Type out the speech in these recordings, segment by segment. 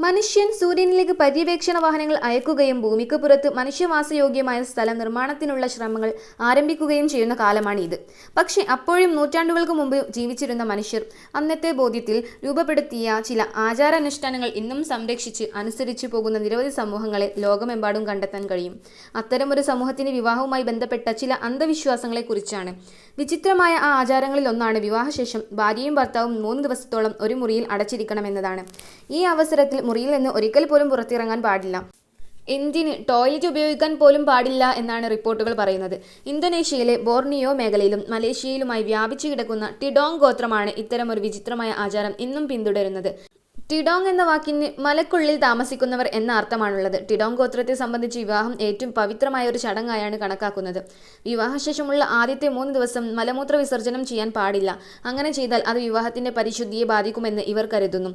മനുഷ്യൻ സൂര്യനിലേക്ക് പര്യവേക്ഷണ വാഹനങ്ങൾ അയക്കുകയും ഭൂമിക്ക് പുറത്ത് മനുഷ്യവാസയോഗ്യമായ സ്ഥലം നിർമ്മാണത്തിനുള്ള ശ്രമങ്ങൾ ആരംഭിക്കുകയും ചെയ്യുന്ന കാലമാണ് ഇത് പക്ഷേ അപ്പോഴും നൂറ്റാണ്ടുകൾക്ക് മുമ്പ് ജീവിച്ചിരുന്ന മനുഷ്യർ അന്നത്തെ ബോധ്യത്തിൽ രൂപപ്പെടുത്തിയ ചില ആചാരാനുഷ്ഠാനങ്ങൾ ഇന്നും സംരക്ഷിച്ച് അനുസരിച്ചു പോകുന്ന നിരവധി സമൂഹങ്ങളെ ലോകമെമ്പാടും കണ്ടെത്താൻ കഴിയും. അത്തരമൊരു സമൂഹത്തിന് വിവാഹവുമായി ബന്ധപ്പെട്ട ചില അന്ധവിശ്വാസങ്ങളെക്കുറിച്ചാണ് വിചിത്രമായ ആ ആചാരങ്ങളിൽ ഒന്നാണ് വിവാഹശേഷം ഭാര്യയും ഭർത്താവും മൂന്ന് ദിവസത്തോളം ഒരു മുറിയിൽ അടച്ചിരിക്കണമെന്നതാണ് ഈ അവസരത്തിൽ മുറിയിൽ നിന്ന് ഒരിക്കൽ പോലും പുറത്തിറങ്ങാൻ പാടില്ല. എന്തിന് ടോയ്ലറ്റ് ഉപയോഗിക്കാൻ പോലും പാടില്ല എന്നാണ് റിപ്പോർട്ടുകൾ പറയുന്നത്. ഇന്തോനേഷ്യയിലെ ബോർണിയോ മേഖലയിലും മലേഷ്യയിലുമായി വ്യാപിച്ചു കിടക്കുന്ന ടിഡോങ് ഗോത്രമാണ് ഇത്തരമൊരു വിചിത്രമായ ആചാരം ഇന്നും പിന്തുടരുന്നത്. ടിഡോങ് എന്ന വാക്കിന് മലക്കുള്ളിൽ താമസിക്കുന്നവർ എന്ന അർത്ഥമാണുള്ളത്. ടിഡോങ് ഗോത്രത്തെ സംബന്ധിച്ച് വിവാഹം ഏറ്റവും പവിത്രമായ ഒരു ചടങ്ങായാണ് കണക്കാക്കുന്നത്. വിവാഹശേഷമുള്ള ആദ്യത്തെ മൂന്ന് ദിവസം മലമൂത്ര വിസർജനം ചെയ്യാൻ പാടില്ല. അങ്ങനെ ചെയ്താൽ അത് വിവാഹത്തിന്റെ പരിശുദ്ധിയെ ബാധിക്കുമെന്ന് ഇവർ കരുതുന്നു.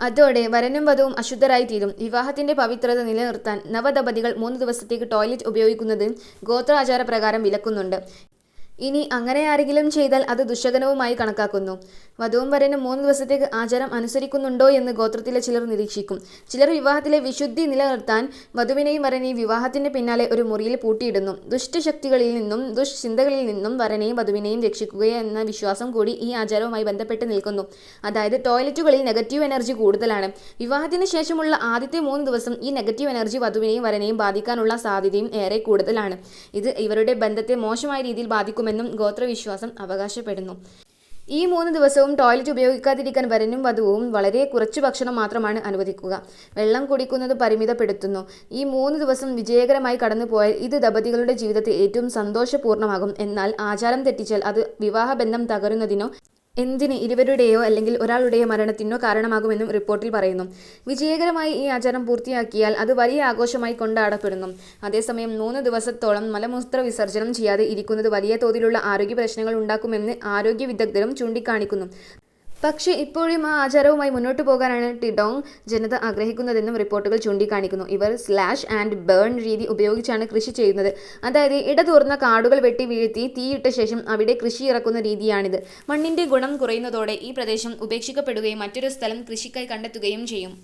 അതോടെ വരനും വധവും അശുദ്ധരായി തീരും. വിവാഹത്തിന്റെ പവിത്രത നിലനിർത്താൻ നവദമ്പതികൾ മൂന്ന് ദിവസത്തേക്ക് ടോയ്ലറ്റ് ഉപയോഗിക്കുന്നത് ഗോത്രാചാരപ്രകാരം വിലക്കുന്നുണ്ട്. ഇനി അങ്ങനെ ആരെങ്കിലും ചെയ്താൽ അത് ദുശകനവുമായി കണക്കാക്കുന്നു. വധുവും വരനും മൂന്ന് ദിവസത്തേക്ക് ആചാരം അനുസരിക്കുന്നുണ്ടോ എന്ന് ഗോത്രത്തിലെ ചിലർ നിരീക്ഷിക്കും. ചിലർ വിവാഹത്തിലെ വിശുദ്ധി നിലനിർത്താൻ വധുവിനെയും വരനെയും വിവാഹത്തിന് പിന്നാലെ ഒരു മുറിയിൽ പൂട്ടിയിടുന്നു. ദുഷ്ടശക്തികളിൽ നിന്നും ദുഷ്ചിന്തകളിൽ നിന്നും വരനെയും വധുവിനെയും രക്ഷിക്കുക എന്ന വിശ്വാസം കൂടി ഈ ആചാരവുമായി ബന്ധപ്പെട്ട് നിൽക്കുന്നു. അതായത് ടോയ്ലറ്റുകളിൽ നെഗറ്റീവ് എനർജി കൂടുതലാണ്. വിവാഹത്തിന് ശേഷമുള്ള ആദ്യത്തെ മൂന്ന് ദിവസം ഈ നെഗറ്റീവ് എനർജി വധുവിനെയും വരനെയും ബാധിക്കാനുള്ള സാധ്യതയും ഏറെ കൂടുതലാണ്. ഇത് ഇവരുടെ ബന്ധത്തെ മോശമായ രീതിയിൽ ബാധിക്കുമെന്നും ഗോത്രവിശ്വാസം അവകാശപ്പെടുന്നു. ഈ മൂന്ന് ദിവസവും ടോയ്ലറ്റ് ഉപയോഗിക്കാതിരിക്കാൻ വരനും വധുവും വളരെ കുറച്ച് ഭക്ഷണം മാത്രമാണ് അനുവദിക്കുക. വെള്ളം കുടിക്കുന്നത് പരിമിതപ്പെടുത്തുന്നു. ഈ മൂന്ന് ദിവസം വിജയകരമായി കടന്നുപോയാൽ ഇത് ദമ്പതികളുടെ ജീവിതത്തെ ഏറ്റവും സന്തോഷപൂർണമാകും എന്നാൽ ആചാരം തെറ്റിച്ചാൽ അത് വിവാഹബന്ധം തകരുന്നതിനോ എന്തിന് ഇരുവരുടെയോ അല്ലെങ്കിൽ ഒരാളുടെയോ മരണത്തിനോ കാരണമാകുമെന്നും റിപ്പോർട്ടിൽ പറയുന്നു. വിജയകരമായി ഈ ആചാരം പൂർത്തിയാക്കിയാൽ അത് വലിയ ആഘോഷമായി കൊണ്ടാടപ്പെടുന്നു. അതേസമയം മൂന്ന് ദിവസത്തോളം മലമൂത്ര വിസർജനം ചെയ്യാതെ ഇരിക്കുന്നത് വലിയ തോതിലുള്ള ആരോഗ്യ പ്രശ്നങ്ങൾ ഉണ്ടാക്കുമെന്ന് ആരോഗ്യ വിദഗ്ധരും ചൂണ്ടിക്കാണിക്കുന്നു. പക്ഷേ ഇപ്പോഴും ആ ആചാരവുമായി മുന്നോട്ട് പോകാനാണ് ടിഡോങ് ജനത ആഗ്രഹിക്കുന്നതെന്നും റിപ്പോർട്ടുകൾ ചൂണ്ടിക്കാണിക്കുന്നു. ഇവർ സ്ലാഷ് ആൻഡ് ബേൺ രീതി ഉപയോഗിച്ചാണ് കൃഷി ചെയ്യുന്നത്. അതായത് ഇടതൂർന്ന കാടുകൾ വെട്ടി വീഴ്ത്തി തീയിട്ട ശേഷം അവിടെ കൃഷി ഇറക്കുന്ന രീതിയാണിത്. മണ്ണിന്റെ ഗുണം കുറയുന്നതോടെ ഈ പ്രദേശം ഉപേക്ഷിക്കപ്പെടുകയും മറ്റൊരു സ്ഥലം കൃഷിക്കായി കണ്ടെത്തുകയും ചെയ്യും.